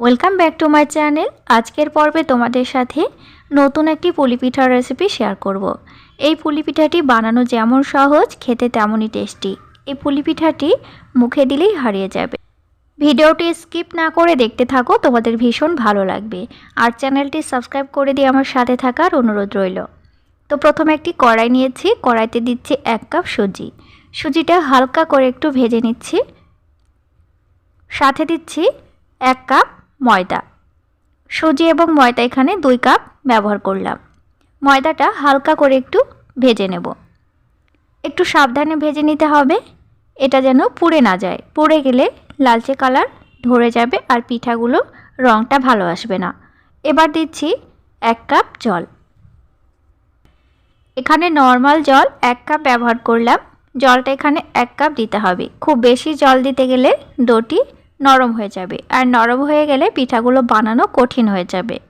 Welcome back to my channel আজকের পর্বে তোমাদের সাথে নতুন একটি পুলি পিঠার রেসিপি শেয়ার করব। এই পুলি পিঠাটি বানানো যেমন সহজ, খেতে তেমনই টেস্টি এই পুলি পিঠাটি মুখে দিলেই হারিয়ে যাবে। ভিডিওটি স্কিপ না করে দেখতে থাকো, তোমাদের ভীষণ ভালো লাগবে। আর চ্যানেলটি সাবস্ক্রাইব করে দিয়ে আমার সাথে থাকার অনুরোধ রইল। তো প্রথমে একটি কড়াই নিয়েছি। কড়াইতে দিচ্ছি এক কাপ সুজি। সুজিটা হালকা করে একটু ভেজে নিচ্ছি। সাথে দিচ্ছি এক কাপ ময়দা। সুজি এবং ময়দা এখানে দুই কাপ ব্যবহার করলাম। ময়দাটা হালকা করে একটু ভেজে নেব। একটু সাবধানে ভেজে নিতে হবে। এটা যেন পুড়ে না যায়। পুড়ে গেলে লালচে কালার ধরে যাবে আর পিঠাগুলো রঙটা ভালো আসবে না। এবার দিচ্ছি এক কাপ জল। এখানে নর্মাল জল এক কাপ ব্যবহার করলাম। জলটা এখানে এক কাপ দিতে হবে। খুব বেশি জল দিতে গেলে ডোটি নরম হয়ে যাবে। আর নরম হয়ে গেলে পিঠাগুলো বানানো কঠিন হয়ে যাবে।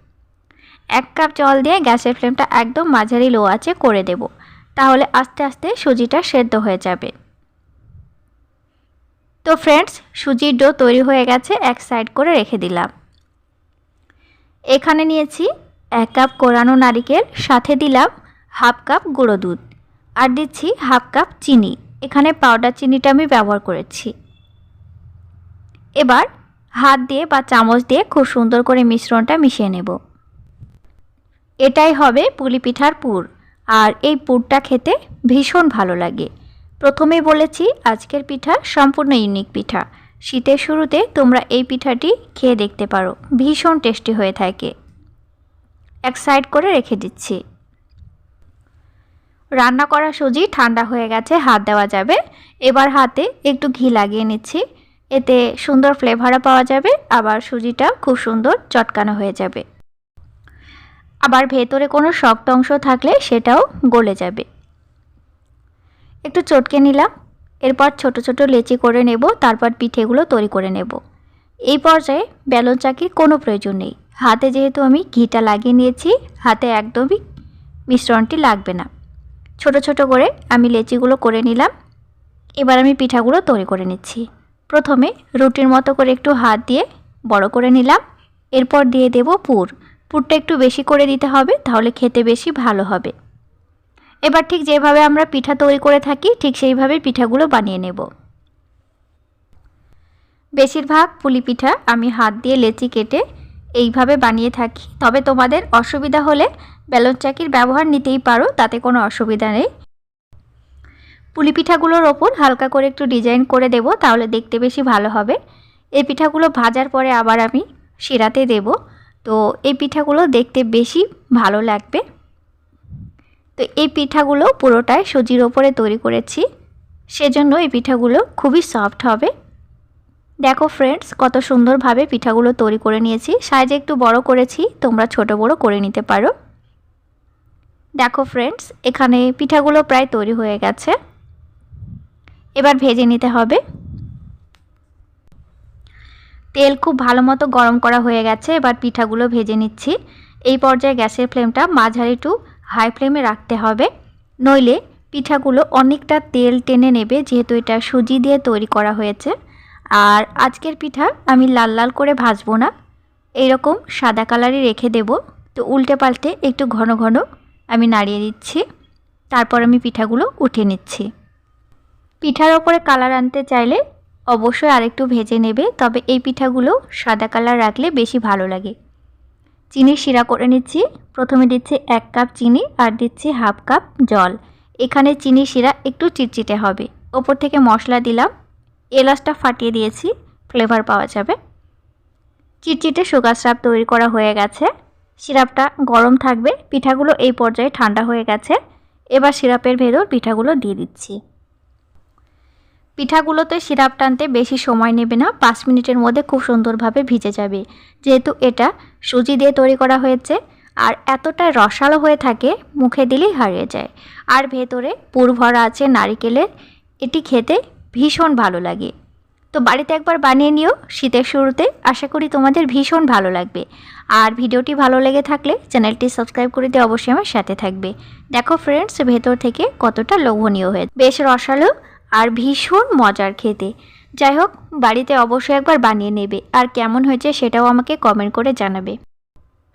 এক কাপ জল দিয়ে গ্যাসের ফ্লেমটা একদম মাঝারি লো আছে করে দেব। তাহলে আস্তে আস্তে সুজিটা সেদ্ধ হয়ে যাবে। তো ফ্রেন্ডস সুজির ডো তৈরি হয়ে গেছে, এক সাইড করে রেখে দিলাম। এখানে নিয়েছি এক কাপ কোরানো নারিকেল, সাথে দিলাম হাফ কাপ গুঁড়ো দুধ। আর দিচ্ছি হাফ কাপ চিনি। এখানে পাউডার চিনিটা আমি ব্যবহার করেছি। এবার হাত দিয়ে বা চামচ দিয়ে খুব সুন্দর করে মিশ্রণটা মিশিয়ে নেব। এটাই হবে পুলি পিঠার পুর। আর এই পুরটা খেতে ভীষণ ভালো লাগে। প্রথমেই বলেছি আজকের পিঠা সম্পূর্ণ ইউনিক পিঠা। শীতের শুরুতে তোমরা এই পিঠাটি খেয়ে দেখতে পারো। ভীষণ টেস্টি হয়ে থাকে। এক সাইড করে রেখে দিচ্ছি। রান্না করা সুজি ঠান্ডা হয়ে গেছে, হাত দেওয়া যাবে। এবার হাতে একটু ঘি লাগিয়ে নিচ্ছি। এতে সুন্দর ফ্লেভারও পাওয়া যাবে, আবার সুজিটা খুব সুন্দর চটকানো হয়ে যাবে। আবার ভেতরে কোনো শক্ত অংশ থাকলে সেটাও গলে যাবে। একটু চটকে নিলাম, এরপর ছোট ছোট লেচি করে নেব, তারপর পিঠেগুলো তৈরি করে নেব। এই পর্যায়ে বেলন চাকির কোনো প্রয়োজন নেই। হাতে যেহেতু আমি ঘিটা লাগিয়ে নিয়েছি, হাতে একদমই মিশ্রণটি লাগবে না। ছোট ছোট করে আমি লেচিগুলো করে নিলাম। এবার আমি পিঠাগুলো তৈরি করে নিচ্ছি। প্রথমে রুটির মতো করে একটু হাত দিয়ে বড় করে নিলাম। এরপর দিয়ে দেব পুর। পুরটা একটু বেশি করে দিতে হবে, তাহলে খেতে বেশি ভালো হবে। এবার ঠিক যেভাবে আমরা পিঠা তৈরি করে থাকি, ঠিক সেইভাবে পিঠাগুলো বানিয়ে নেব। বেশিরভাগ পুলি পিঠা আমি হাত দিয়ে লেচি কেটে এইভাবে বানিয়ে থাকি। তবে তোমাদের অসুবিধা হলে বেলন চাকির ব্যবহার নিতেই পারো, তাতে কোনো অসুবিধা নেই। পুলি পিঠাগুলোর ওপর হালকা করে একটু ডিজাইন করে দেব, তাহলে দেখতে বেশি ভালো হবে। এই পিঠাগুলো ভাজার পরে আবার আমি শিরাতে দেব। তো এই পিঠাগুলো দেখতে বেশি ভালো লাগবে। তো এই পিঠাগুলো পুরোটাই সুজির ওপরে তৈরি করেছি। সেজন্য এই পিঠাগুলো খুবই সফট হবে। দেখো ফ্রেন্ডস কত সুন্দরভাবে পিঠাগুলো তৈরি করে নিয়েছি। সাইজে একটু বড় করেছি, তোমরা ছোট বড় করে নিতে পারো। দেখো ফ্রেন্ডস এখানে পিঠাগুলো প্রায় তৈরি হয়ে গেছে। এবার ভেজে নিতে হবে। তেল খুব ভালো মতো গরম করা হয়ে গেছে, এবার পিঠাগুলো ভেজে নিচ্ছি। এই পর্যায়ে গ্যাসের ফ্লেমটা মাঝারি টু হাই ফ্লেমে রাখতে হবে। নইলে পিঠাগুলো অনেকটা তেল টেনে নেবে, যেহেতু এটা সুজি দিয়ে তৈরি করা হয়েছে। আর আজকের পিঠা আমি লাল লাল করে ভাজবো না, এইরকম সাদা কালারই রেখে দেব। তো উল্টে পাল্টে একটু ঘন ঘন আমি নাড়িয়ে দিচ্ছি। তারপর আমি পিঠাগুলো উঠে নিচ্ছি। পিঠার ওপরে কালার আনতে চাইলে অবশ্যই আরেকটু ভেজে নেবে, তবে এই পিঠাগুলো সাদা কালার রাখলে বেশি ভালো লাগে। চিনি শিরা করে নিচ্ছি। প্রথমে দিচ্ছি এক কাপ চিনি আর দিচ্ছি হাফ কাপ জল। এখানে চিনি শিরা একটু চিটচিটে হবে। ওপর থেকে মশলা দিলাম। এলাচটা ফাটিয়ে দিয়েছি। ফ্লেভার পাওয়া যাবে। চিটচিটে সুগার সিরাপ তৈরি করা হয়ে গেছে। সিরাপটা গরম থাকবে। পিঠাগুলো এই পর্যায়ে ঠান্ডা হয়ে গেছে। এবার সিরাপের ভেতর পিঠাগুলো দিয়ে দিচ্ছি। পিঠাগুলোতে সিরাপ টানতে বেশি সময় নেবে না, পাঁচ মিনিটের মধ্যে খুব সুন্দরভাবে ভিজে যাবে। যেহেতু এটা সুজি দিয়ে তৈরি করা হয়েছে, আর এতটা রসালো হয়ে থাকে, মুখে দিলেই হারিয়ে যায়। আর ভেতরে পুর ভরা আছে নারিকেলের, এটি খেতে ভীষণ ভালো লাগে। তো বাড়িতে একবার বানিয়ে নিও শীতের শুরুতে, আশা করি তোমাদের ভীষণ ভালো লাগবে। আর ভিডিওটি ভালো লেগে থাকলে চ্যানেলটি সাবস্ক্রাইব করে দিয়ে অবশ্যই আমার সাথে থাকবে। দেখো ফ্রেন্ডস ভেতর থেকে কতটা লোভনীয় হয়ে বেশ রসালো আর ভীষণ মজার খেতে। যাই হোক বাড়িতে অবশ্যই একবার বানিয়ে নেবে। আর কেমন হয়েছে সেটাও আমাকে কমেন্ট করে জানাবে।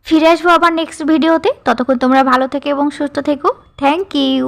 ফিরে আসব আবার নেক্সট ভিডিওতে ততক্ষণ তোমরা ভালো থেকো এবং সুস্থ থেকো। Thank you